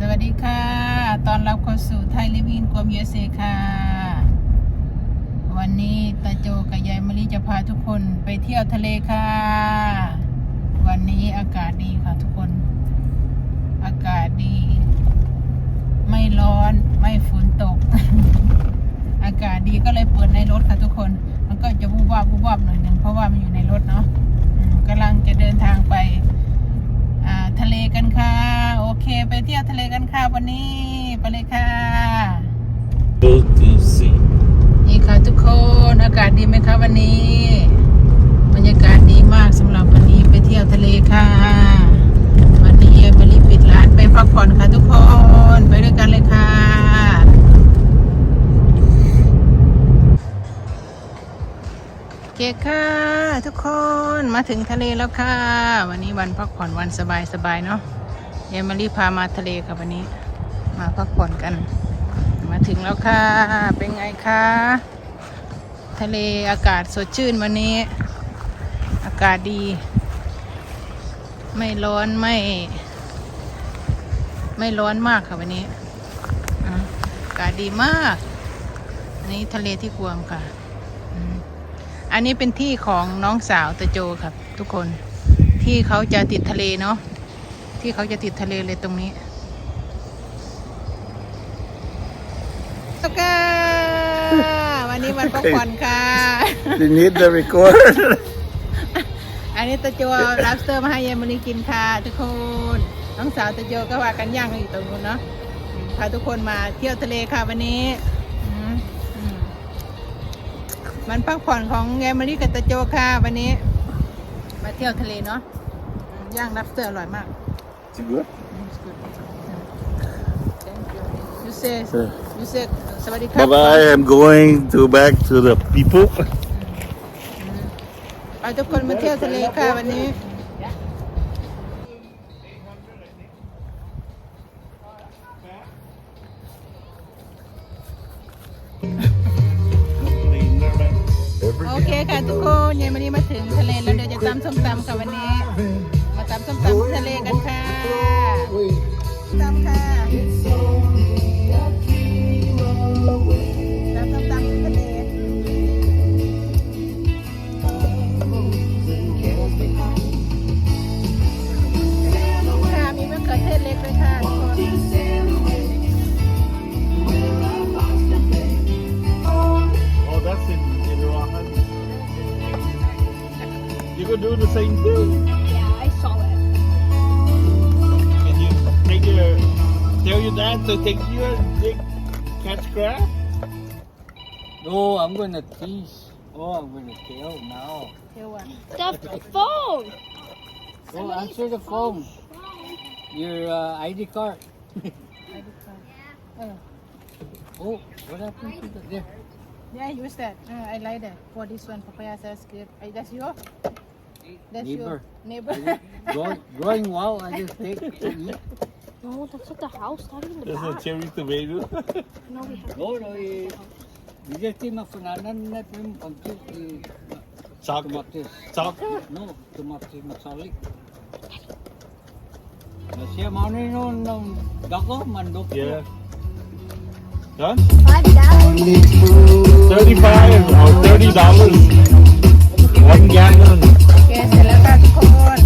สวัสดีค่ะ ตอนรับเข้าสู่ไทยลิวินกวมเยเซค่ะ วันนี้ตาโจกับยายมะลิจะพาทุกคนไปเที่ยวทะเลค่ะ วันนี้อากาศดีค่ะทุกคน อากาศดี ไม่ร้อนไม่ฝนตก อากาศดีก็เลยเปิดในรถค่ะทุกคน มันก็จะวูบวาบวูบวาบหน่อยหนึ่งเพราะว่ามันอยู่ในรถเนาะกำลังจะเดินทางไปทะเลกันค่ะ โอเค ไปเที่ยวทะเล ค่ะวันนี้ไปเลยค่ะ Go to sea. นี่ค่ะทุกคนอากาศดีไหมคะวันนี้ บรรยากาศดีมากสำหรับวันนี้ไปเที่ยวทะเลค่ะ วันนี้เอมิลี่ปิดร้านไปพักผ่อนค่ะทุกคนไปด้วยกันเลยค่ะโอเคค่ะ ทุกคนมาถึงทะเลแล้วค่ะ วันนี้วันพักผ่อนวันสบายๆเนาะ เอมิลี่พามาทะเลค่ะวันนี้ มาพักผ่อนกัน มาถึงแล้วค่ะ เป็นไงคะ ทะเลอากาศสดชื่นวันนี้ อากาศดี ไม่ร้อนไม่ ไม่ร้อนมากค่ะวันนี้อากาศดีมากอันนี้ทะเลที่กวมค่ะ อันนี้เป็นที่ของน้องสาวตะโจครับ ทุกคนที่เขาจะติดทะเลเนาะ ที่เขาจะติดทะเลเลยตรงนี้แล้วก็วันนี้วันพักผ่อนค่ะ You need the record. อันนี้ตะโจรับสเตอร์มาให้ยายมณีกินค่ะทุกคนน้องสาวตะโจก็ว่ากันย่างกันอยู่ตรงนู้นเนาะอืมพาทุกคนมาเที่ยวทะเลค่ะวันนี้อืมอืมมันพักผ่อนของยายมณีกับตะโจค่ะวันนี้ มาเที่ยวทะเลเนาะอืมย่างรับสเตอร์อร่อยมาก Is it good? อืม it's good. Thank you. You say Sure. you say สวัสดีครับ Bye bye. I'm going to back to the people. เอาทุกคนมาเที่ยวทะเลค่ะวันนี้ โอเคค่ะทุกคนยังไม่ได้มาถึงทะเลแล้วเดี๋ยวจะตำส้มตำค่ะวันนี้มา ตำส้มตำทะเลกันค่ะตำค่ะตำส้มตำทะเลค่ะมีมะเขือเทศเล็กด้วยค่ะทุกคน Oh, that's in, in Rohan. You could do the same thing. you that to take your big catch crab? No, I'm going to tease. Oh, I'm going to kill now. Kill what? The phone! Go answer the phone. Your uh, ID card. ID card. Yeah. Oh, what happened to the... There. Yeah, I use that. Uh, I like that. For this one, papaya says grip. That's you. That's neighbor. your neighbor. growing, growing well, I just take No, that's at the house. Not in the There's a back. cherry tomato. No, we have. No, no, eh, you just take my fananan na pim pagkit Chocolate. tomatis. Chocolate? No, tomatis masalik. Na siya mao ni no no dako mandok. Yeah. Done? Five dollars. Thirty-five or thirty dollars. One gallon. โอเ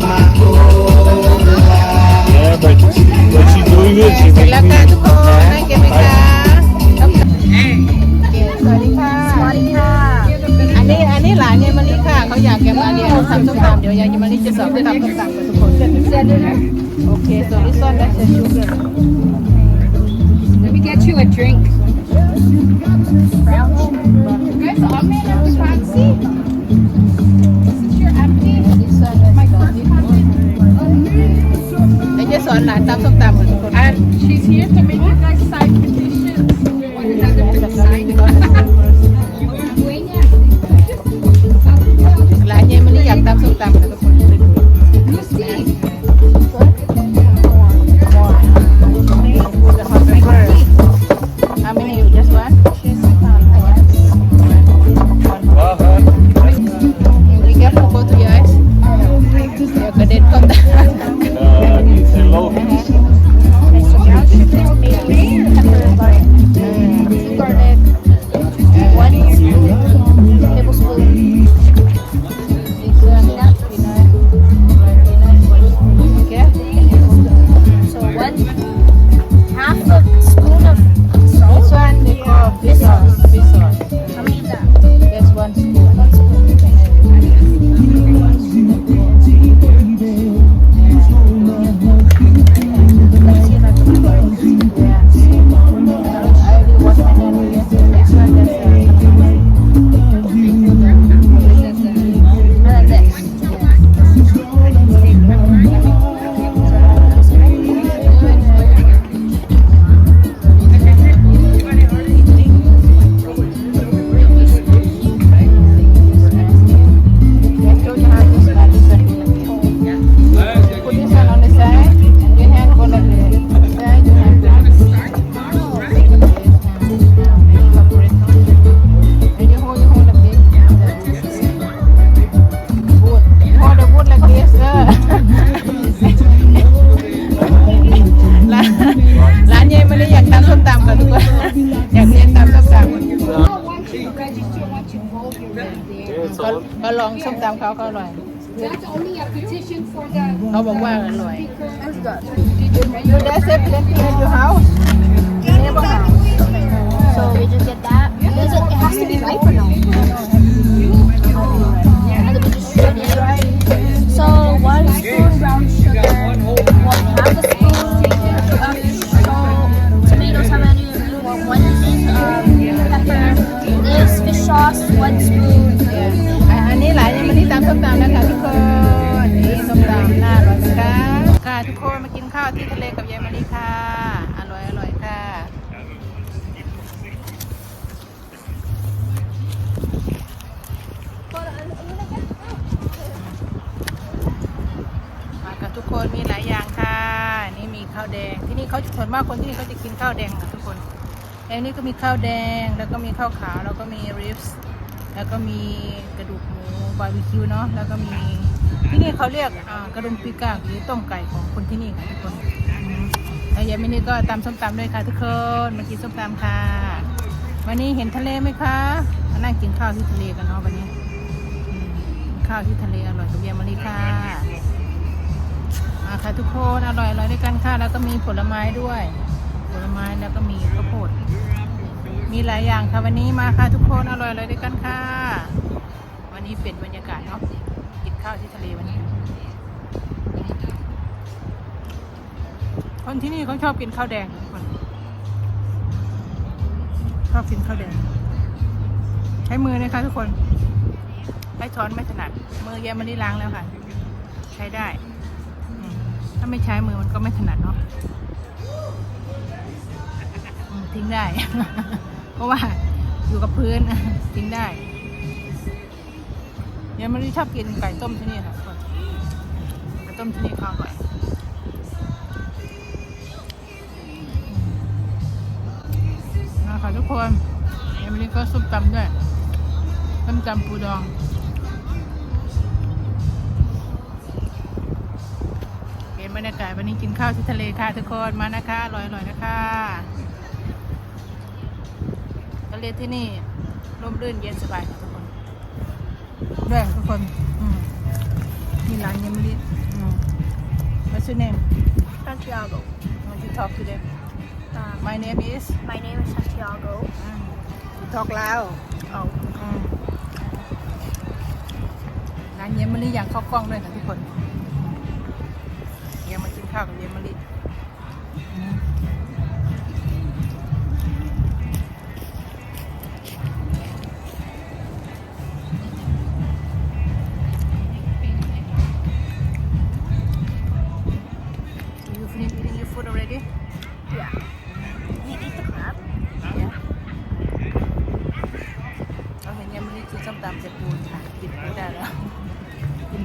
The expert. Yeah, but when she's doing it, she เสร็จ makes แล้ว me. ค่ะทุกคนได้เก็บไหมคะโอเคสวัสดีค่ะ สวัสดีค่ะ อันนี้อันนี้หลานยายมะลิค่ะ เขาอยากจะมาเรียนทำส้มตำเดี๋ยวยายมะลิจะสอนทำส้มตำกับทุกคนโอเค so this one that's the sugar Let me get you a drink. Guys, I'm in a fancy. Is this your อนหลานตำส้มตำค่ะทุกคน And she's here to make you guys sign องส้มตำเขาเขาอร่อย That's only a petition for the เขาบอกว่าอร่อย That's good. You that's it plenty at your house So we just get that. Does it, it has to be ripe or no? แล้วนี่ก็มีข้าวแดง แล้วก็มีข้าวขาว แล้วก็มีริบส์แล้วก็มีกระดูกหมูบาร์บีคิวเนาะ แล้วก็มีที่นี่เขาเรียกกระดุมปีกากหรือต้มไก่ของคนที่นี่ค่ะทุกคนอืมแล้วยายมินี่ก็ตำส้มตำด้วยค่ะทุกคนมากินส้มตำค่ะ วันนี้เห็นทะเลไหมคะมานั่งกินข้าวที่ทะเลกันเนาะวันนี้ ข้าวที่ทะเลอร่อยกับยายมะลิค่ะมาค่ะทุกคนอร่อยอร่อยด้วยกันค่ะ แล้วก็มีผลไม้ด้วย ผลไม้แล้วก็มีข้าวโพ มีหลายอย่างค่ะวันนี้มาค่ะทุกคนอร่อยเลยด้วยกันค่ะ วันนี้เป็นบรรยากาศเนาะกินข้าวที่ทะเลวันนี้ คนที่นี่เขาชอบกินข้าวแดงทุกคนชอบกินข้าวแดง ใช้มือนะคะทุกคนใช้ช้อนไม่ถนัดมือแยมไม่ได้ล้างแล้วค่ะ ใช้ได้ถ้าไม่ใช้มือมันก็ไม่ถนัดเนาะทิ้งได้ เพราะว่าอยู่กับพื้นทิ้งได้ยังไม่ได้ชอบกินไก่ต้มที่นี่ค่ะคนไก่ต้มที่นี่ข้าวอร่อยนะคะทุกคนยังไม่ได้ก็ซุปตำด้วยต้มตำปูดองเห็นบรรยากาศวันนี้กินข้าวที่ทะเลค่ะทุกคนมานะคะอร่อยๆนะคะ ทะเลที่นี่ร่มรื่นเย็นสบายค่ะทุกคนด้วยทุกคนอืมมีร้านยังไม่ได้อืม What's your name Santiago. Want to talk to them Um, My name is my name is Santiago. อืม You talk loud Oh. อืมร้านเยมมะลิอยากเข้ากล้องด้วยค่ะทุกคนเยมมากินข้าวกับเยมม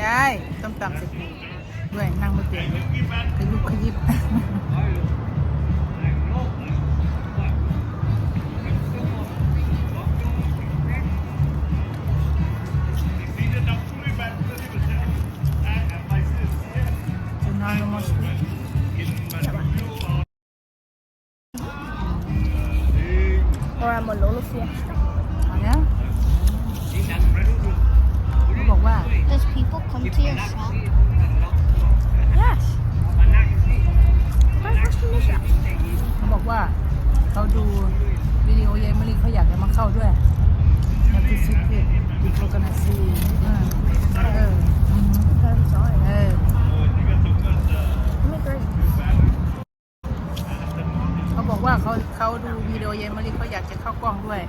ได้ต้มตำเสร็จด้วยนั่งไม่เป็นขยุบขยิบ people come to your shop? Yes. My first in the shop. เขาบอกว่าเขาดูวิดีโอยายมะลิเขาอยากจะมาเข้าด้วยอยากไปซิกเก็ตดิโลกันซีเออ I'm sorry. เออ I'm agree. เขาบอกว่าเขาเขาดูวิดีโอยายมะลิเขาอยากจะเข้ากล้องด้วย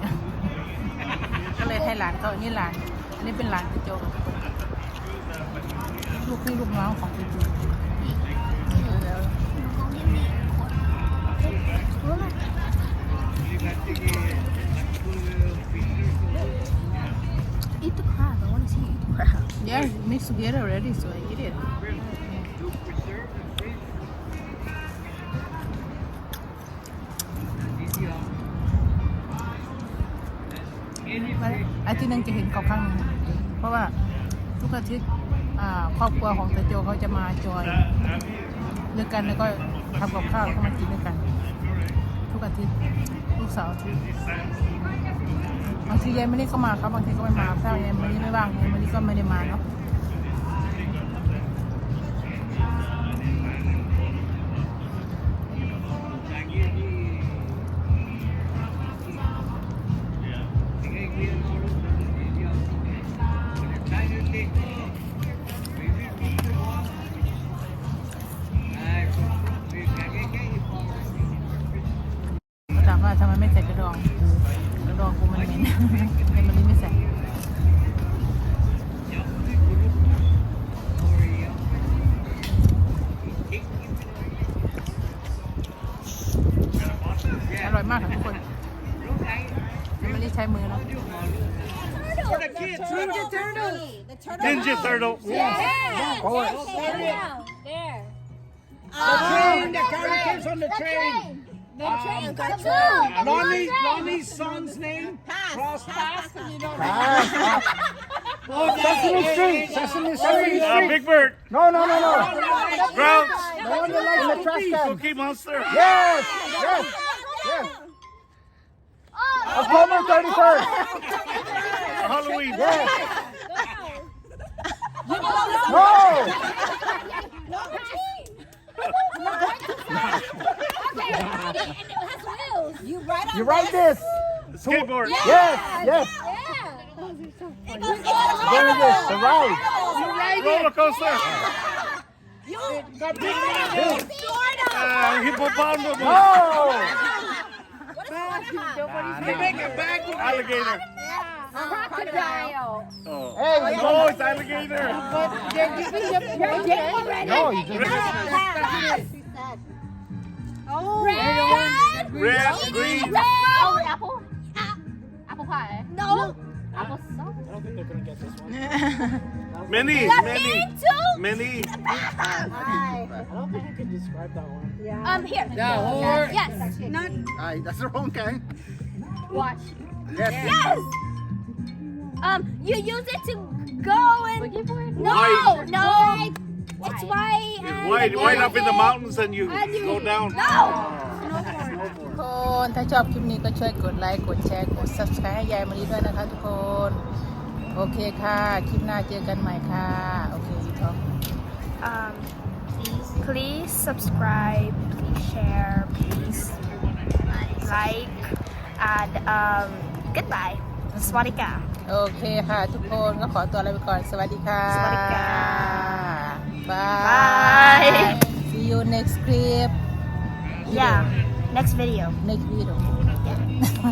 ก็เลยให้หลานเขาอันนี้หลาน อันนี้เป็นหลานกระโจก ลูกพี่ลูกน้องของพี่ตูอีตุค่ะ I want to see อีตุค่ะ Yeah, mixed together already, so I eat it. Yeah. อาทิตย์หนึงจะเห็นกรอบข้างเพราะว่าทุกอาทิตย์ ครอบครัวของตาโจเขาจะมาจอยด้วยกันแล้วก็ทำกับข้าวเข้ามากินด้วยกัน ทุกอาทิตย์ทุกเสาร์อาทิตย์บางทียายไม่ได้เข้ามาครับบางทีก็ไม่มาถ้ายายไม่ได้ไม่ว่างยายไม่ได้ก็ไม่ได้มาเนาะ ร่อยมากค่ะทุกคนไอ้มันนี่ใช้มือเนาะ Ninja turtle. There. The train. The characters on the train. The train. Cartoon. Lonnie, Lonnie's son's name? Cross Pass. Sesame Street. Sesame Street. Uh, Big Bird. No, no, no, no. Grouch. The one that likes the trash can. Cookie Monster. Yes, yes, Yes. October 31st. Halloween. Yes. No. No. Okay, and it has wheels. You ride on You write this. Skateboard. Yes. Yes. It goes all There it is. The ride. it. Roller coaster. You got big man. Uh, hippopotamus. Oh. They make a bag of alligator. Crocodile. Oh. Hey, you Oh, it's alligator. No, you just. Oh. Red. Red, green. Oh, apple. Apple pie. No. Apple sauce. Many, many, Too. many. Um, here. Yeah, Yes. Aye, that's the wrong kind. Watch. Yes. Yes. Um, you use it to go and. Looking for it? No, White. no. It's white. It's and- white, white up in the mountains and you go down. No. ทุกคนถ้าชอบคลิปนี้ก็ช่วยกดไลค์ กดแชร์ กด subscribe ให้ยายมารีด้วยนะคะทุกคน โอเคค่ะ คลิปหน้าเจอกันใหม่ค่ะ โอเคท็อป Um, please, please subscribe, please share, please like, and um, goodbye. Swadika. โอเคค่ะ ทุกคนก็ขอตัวลาไปก่อน สวัสดีค่ะสวัสดีค่ะบาย Bye. see you next clip Yeah. Next video. next video Yeah.